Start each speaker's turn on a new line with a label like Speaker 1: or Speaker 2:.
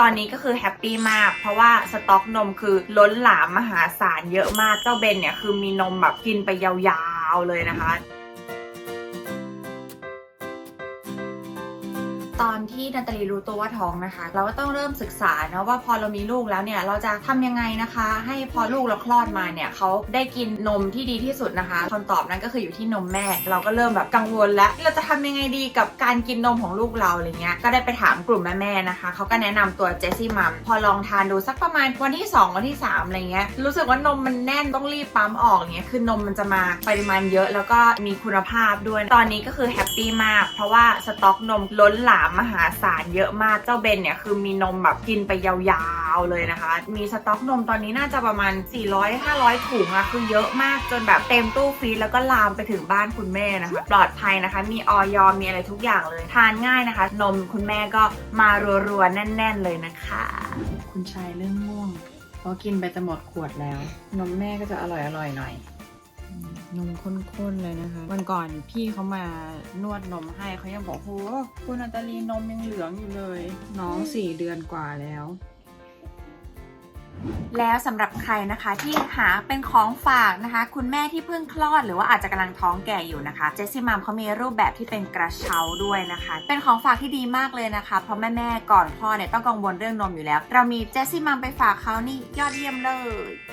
Speaker 1: ตอนนี้ก็คือแฮปปี้มาก เพราะว่าสต็อกนมคือล้นหลามมหาศาลเยอะมากเจ้าเบนเนี่ยคือมีนมแบบกินไปยาวๆเลยนะคะ ตอนที่นาตาลีรู้ตัวว่าท้องนะคะ เราก็ต้องเริ่มศึกษานะว่าพอเรามีลูกแล้วเนี่ยเราจะทำยังไงนะคะ ให้พอลูกเราคลอดมาเนี่ยเขาได้กินนมที่ดีที่สุดนะคะคำตอบนั้นก็คืออยู่ที่นมแม่ เราก็เริ่มแบบกังวลแล้วเราจะทำยังไงดีกับการกินนมของลูกเราอะไรเงี้ยก็ได้ไปถามกลุ่มแม่ๆนะคะเขาก็แนะนำตัวเจสซี่มัมพอลองทานดูสักประมาณวันที่ 2 วันที่3อะไรเงี้ยรู้สึกว่านมมันแน่นต้องรีบปั๊มออกเงี้ยคือนมมันจะมาปริมาณเยอะแล้วก็มีคุณภาพด้วยตอนนี้ก็คือแฮปปี้มาก เพราะว่าสต็อกนมล้นหลามมหาศาลเยอะมากเจ้าเบนเนี่ยคือมีนมแบบกินไปยาวๆเลยนะคะ มีสต็อกนมตอนนี้น่าจะประมาณ 400-500 ถุงอะคือเยอะมากจนแบบเต็มตู้ฟรีซแล้วก็ลามไปถึงบ้านคุณแม่นะคะ ปลอดภัยนะคะ มีออยมีอะไรทุกอย่างเลย ทานง่ายนะคะ นมคุณแม่ก็มารัวๆ แน่น ๆ เลยนะคะ คุณชายเริ่มง่วงเพราะกินไปจะหมดขวดแล้ว นมแม่ก็จะอร่อยอร่อยหน่อย นมข้นๆเลยนะคะ วันก่อนพี่เขามานวดนมให้เขายังบอกโหคุณนาตาลีนมยังเหลืองอยู่เลย น้องสี่เดือนกว่าแล้วแล้วสำหรับใครนะคะที่หาเป็นของฝากนะคะ คุณแม่ที่เพิ่งคลอดหรือว่าอาจจะกำลังท้องแก่อยู่นะคะเจสซี่มัมเขามีรูปแบบที่เป็นกระเช้าด้วยนะคะ เป็นของฝากที่ดีมากเลยนะคะ เพราะแม่ๆก่อนคลอดเนี่ยต้องกังวลเรื่องนมอยู่แล้ว เรามีเจสซี่มัมไปฝากเขานี่ยอดเยี่ยมเลย